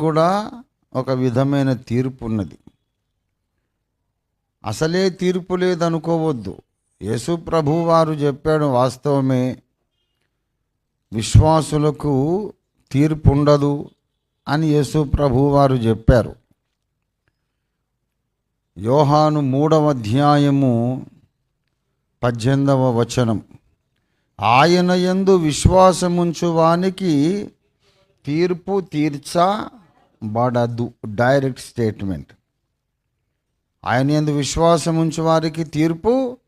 కూడా ఒక విధమైన తీర్పు ఉన్నది అసలే తీర్పు లేదనుకోవద్దు. యేసు ప్రభు వారు చెప్పాడు వాస్తవమే. విశ్వాసులకు తీర్పు ఉండదు అని యేసు ప్రభు వారు చెప్పారు. యోహాను మూడవ అధ్యాయము పద్దెనిమిదవ వచనం. ఆయన యందు విశ్వాసముంచు వానికి తీర్పు తీర్చబడదు డైరెక్ట్ స్టేట్మెంట్ ఆయన ఎందు విశ్వాసం ఉంచు వారికి తీర్పు.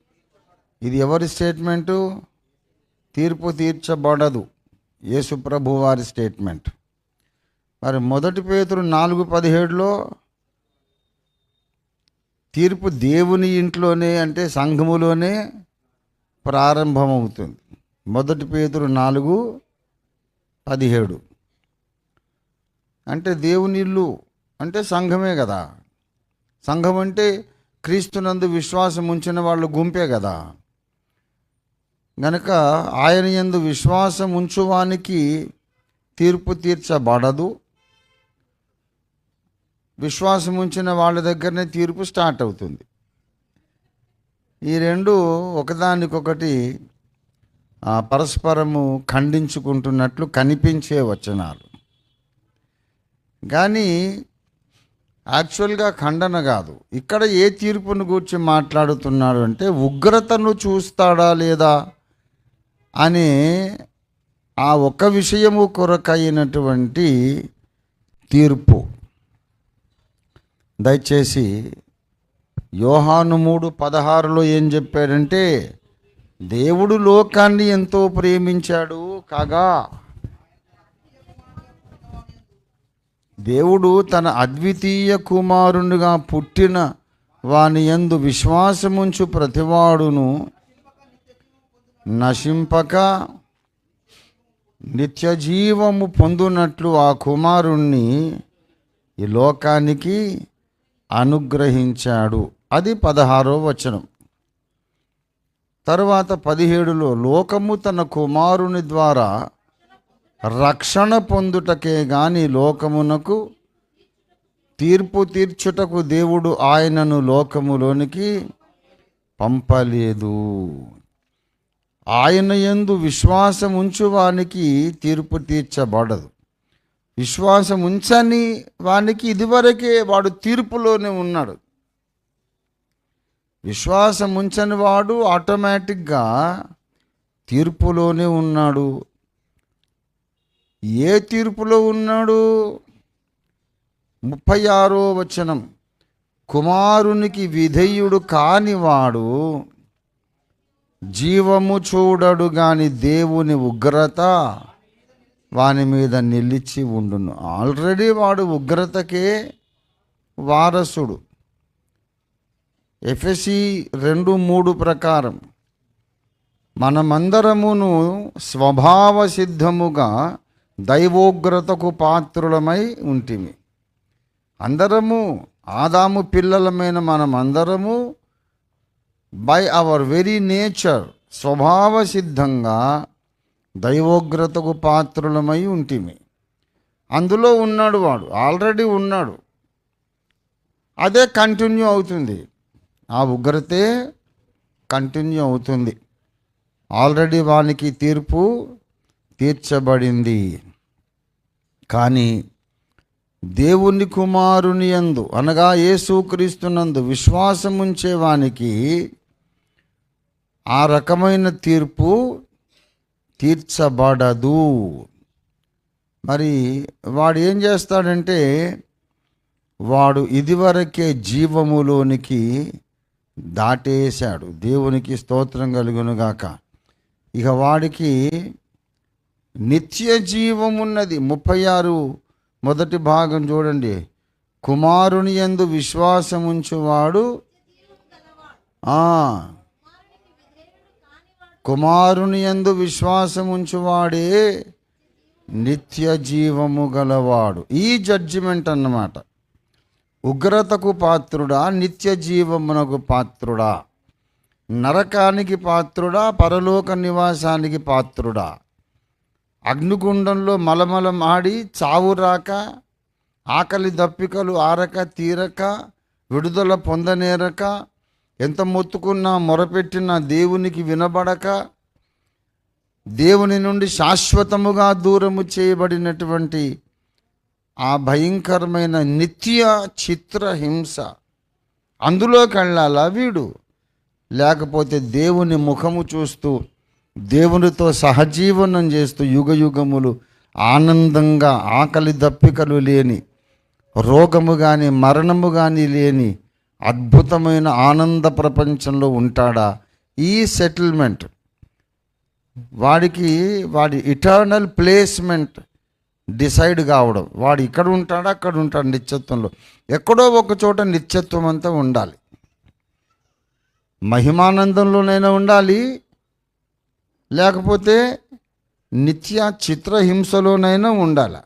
ఇది ఎవరి స్టేట్మెంటు తీర్పు తీర్చబడదు. యేసు ప్రభు వారి స్టేట్మెంట్ మరి మొదటి పేతురు నాలుగు పదిహేడులో తీర్పు దేవుని ఇంట్లోనే అంటే సంఘములోనే ప్రారంభమవుతుంది. మొదటి పేతురు నాలుగు పదిహేడు. అంటే దేవుని ఇల్లు అంటే సంఘమే కదా. సంఘం అంటే క్రీస్తునందు విశ్వాసం ఉంచిన వాళ్ళు గుంపే కదా. గనక ఆయన యందు విశ్వాసం ఉంచువానికి తీర్పు తీర్చబడదు. విశ్వాసం ఉంచిన వాళ్ళ దగ్గరనే తీర్పు స్టార్ట్ అవుతుంది. ఈ రెండు ఒకదానికొకటి ఆ, పరస్పరము ఖండించుకుంటున్నట్లు కనిపించే వచనాలు. కానీ యాక్చువల్గా ఖండన కాదు. ఇక్కడ ఏ తీర్పును గూర్చి మాట్లాడుతున్నాడు అంటే ఉగ్రతను చూస్తాడా లేదా అనే ఆ ఒక్క విషయము కొరకైనటువంటి తీర్పు. దయచేసి యోహాను మూడు పదహారులో ఏం చెప్పాడంటే దేవుడు లోకాన్ని ఎంతో ప్రేమించాడు కాగా దేవుడు తన అద్వితీయ కుమారునిగా పుట్టిన వాని యందు విశ్వాసముంచు ప్రతివాడును నశింపక నిత్య జీవము పొందునట్లు ఆ కుమారుణ్ణి ఈ లోకానికి అనుగ్రహించాడు. అది పదహారో వచనం. తరువాత పదిహేడులో లోకము తన కుమారుని ద్వారా రక్షణ పొందుటకే గాని లోకమునకు తీర్పు తీర్చుటకు దేవుడు ఆయనను లోకములోనికి పంపలేదు. ఆయన ఎందు విశ్వాసం ఉంచు వానికి తీర్పు తీర్చబడదు. విశ్వాసం ఉంచని వానికి ఇదివరకే వాడు తీర్పులోనే ఉన్నాడు. విశ్వాసం ఉంచని వాడు ఆటోమేటిక్గా తీర్పులోనే ఉన్నాడు. ఏ తీర్పులో ఉన్నాడు? ముప్పై ఆరో వచనం. కుమారునికి విధేయుడు కానివాడు జీవము చూడడు గాని దేవుని ఉగ్రత వాని మీద నిలిచి ఉండును. ఆల్రెడీ వాడు ఉగ్రతకే వారసుడు. ఎఫ్ఎసి రెండు మూడు ప్రకారం. మనమందరమును స్వభావ సిద్ధముగా దైవోగ్రతకు పాత్రులమై ఉంటిమి. అందరము ఆదాము పిల్లలమైన మనమందరము బై అవర్ వెరీ నేచర్ స్వభావ సిద్ధంగా దైవోగ్రతకు పాత్రులమై ఉంటిమి. అందులో ఉన్నాడు వాడు ఆల్రెడీ ఉన్నాడు. అదే కంటిన్యూ అవుతుంది. ఆ ఉగ్రతే కంటిన్యూ అవుతుంది. ఆల్రెడీ వానికి తీర్పు తీర్చబడింది. కానీ దేవుని కుమారుని యందు అనగా యేసుక్రీస్తునందు విశ్వాసం ఉంచేవానికి ఆ రకమైన తీర్పు తీర్చబడదు. మరి వాడు ఏం చేస్తాడంటే వాడు ఇదివరకే జీవములోనికి దాటేశాడు. దేవునికి స్తోత్రం కలుగునుగాక. ఇక వాడికి నిత్య జీవమున్నది. ముప్పై ఆరు మొదటి భాగం చూడండి. కుమారుని యందు విశ్వాసముంచువాడు. ఉంచువాడు కుమారుని యందు విశ్వాసముంచువాడే నిత్య జీవము గలవాడు. ఈ జడ్జిమెంట్ అన్నమాట. ఉగ్రతకు పాత్రుడా నిత్య జీవమునకు పాత్రుడా. నరకానికి పాత్రుడా పరలోక నివాసానికి పాత్రుడా. అగ్నిగుండంలో మలమలం ఆడి చావు రాక ఆకలి దప్పికలు ఆరక తీరక విడుదల పొందనేరక ఎంత మొత్తుకున్నా మొరపెట్టినా దేవునికి వినబడక దేవుని నుండి శాశ్వతముగా దూరము చేయబడినటువంటి ఆ భయంకరమైన నిత్య చిత్రహింస అందులోకి వెళ్ళాలా వీడు? లేకపోతే దేవుని ముఖము చూస్తూ దేవునితో సహజీవనం చేస్తూ యుగ యుగములు ఆనందంగా ఆకలి దప్పికలు లేని రోగము కానీ మరణము కానీ లేని అద్భుతమైన ఆనంద ప్రపంచంలో ఉంటాడా? ఈ సెటిల్మెంట్. వాడికి వాడి ఇటర్నల్ ప్లేస్మెంట్ డిసైడ్ కావడం. వాడు ఇక్కడ ఉంటాడా అక్కడ ఉంటాడు నిత్యత్వంలో? ఎక్కడో ఒక చోట నిత్యత్వం అంతా ఉండాలి. మహిమానందంలోనైనా ఉండాలి లేకపోతే నిత్య చిత్రహింసలోనైనా ఉండాలి.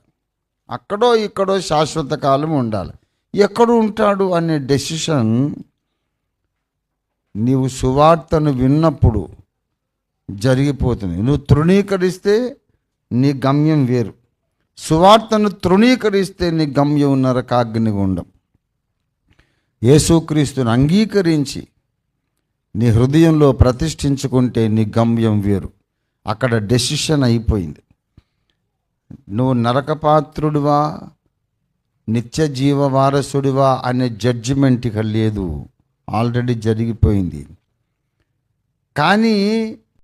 అక్కడో ఇక్కడో శాశ్వత కాలం ఉండాలి. ఎక్కడ ఉంటాడు అనే డెసిషన్ నీవు సువార్తను విన్నప్పుడు జరిగిపోతుంది. నువ్వు తృణీకరిస్తే నీ గమ్యం వేరు. సువార్తను తృణీకరిస్తే నీ గమ్యం నరకాగ్నిగుండం. యేసుక్రీస్తుని అంగీకరించి నీ హృదయంలో ప్రతిష్ఠించుకుంటే నీ గమ్యం వేరు. అక్కడ డెసిషన్ అయిపోయింది. నువ్వు నరకపాత్రుడివా నిత్య జీవ వారసుడివా అనే జడ్జిమెంట్ ఇక లేదు. ఆల్రెడీ జరిగిపోయింది. కానీ